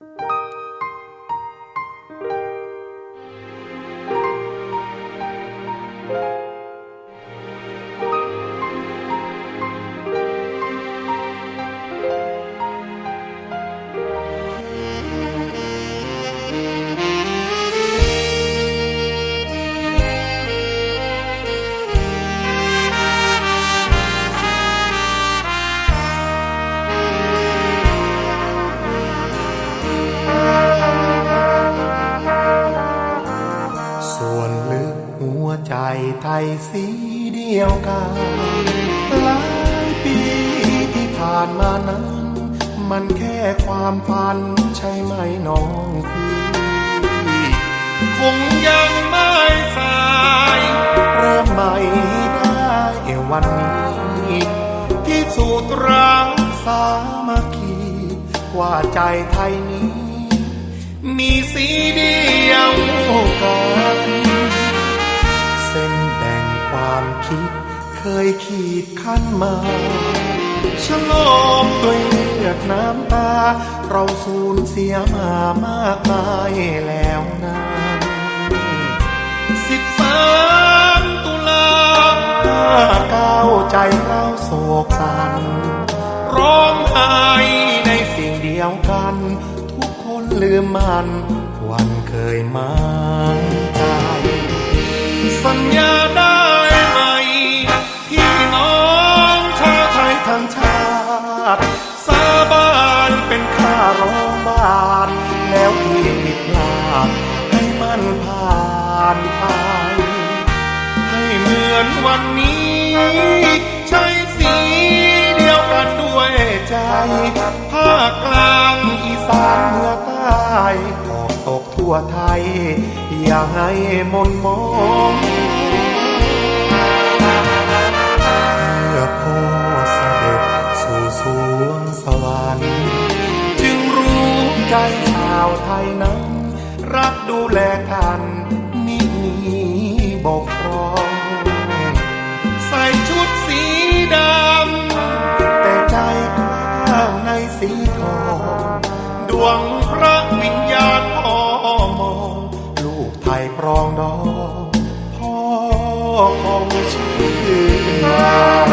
ส่ ไทยสีเดียวกันหลายปีที่ผ่านมานั้น มันแค่ความฝันใช่ไหมน้องพี่คงยังไม่สายเริ่มใหม่ได้วันนี้ที่สูตรรักสามัคคีว่าใจไทยนี้ มีสีเดียวกัน คิดเคยขีดขั้นมาฉลองด้วยเลือดน้ำตา เราสูญเสียมามากมายแล้วนะสิบสามตุลาห้าเก้าใจเราโศกสันร้องไห้ในสิ่งเดียวกัน ทุกคนลืมมันวันเคยมันใจสัญญาได้ ใจ ภาคกลางอีสานเหนือใต้ออกตกทั่วไทย อย่าให้มนมองเมื่อพ่อเสด็จสู่สวงสวรรค์จึงรู้ใจชาวไทยนั้น รักดูแลกันนิมีบอง วงพระวิญญาณพ่อมองลูกไทยปรองดองพ่อคงชื่นใจ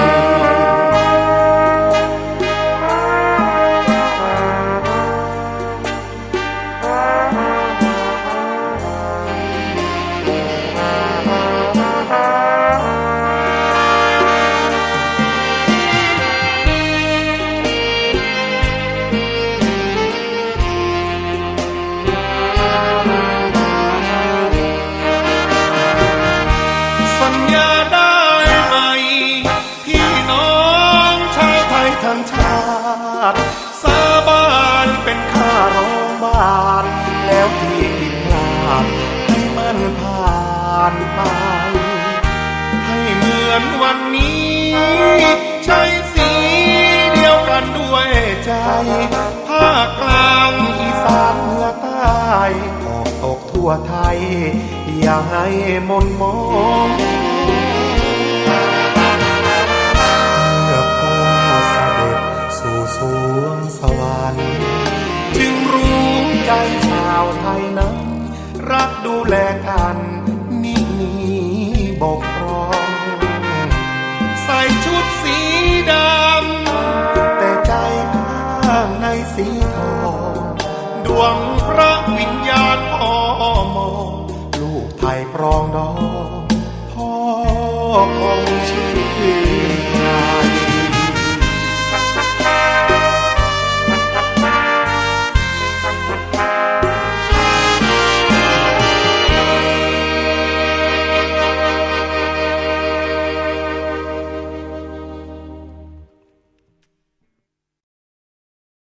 านแล้วที่ผิดพลาดให้มันผ่านไป ให้เหมือนวันนี้ ใช้สีเดียวกันด้วยใจ ภาคกลางอีสานเหนือใต้ออกตกทั่วไทย อย่าให้มนมอง รักดูแลกันมีมีบกพรอง ใส่ชุดสีดำ แต่ใจข้างในสีทองดวงพระวิญญาณพ่อมอง ลูกไทยปรองดองพ่อของช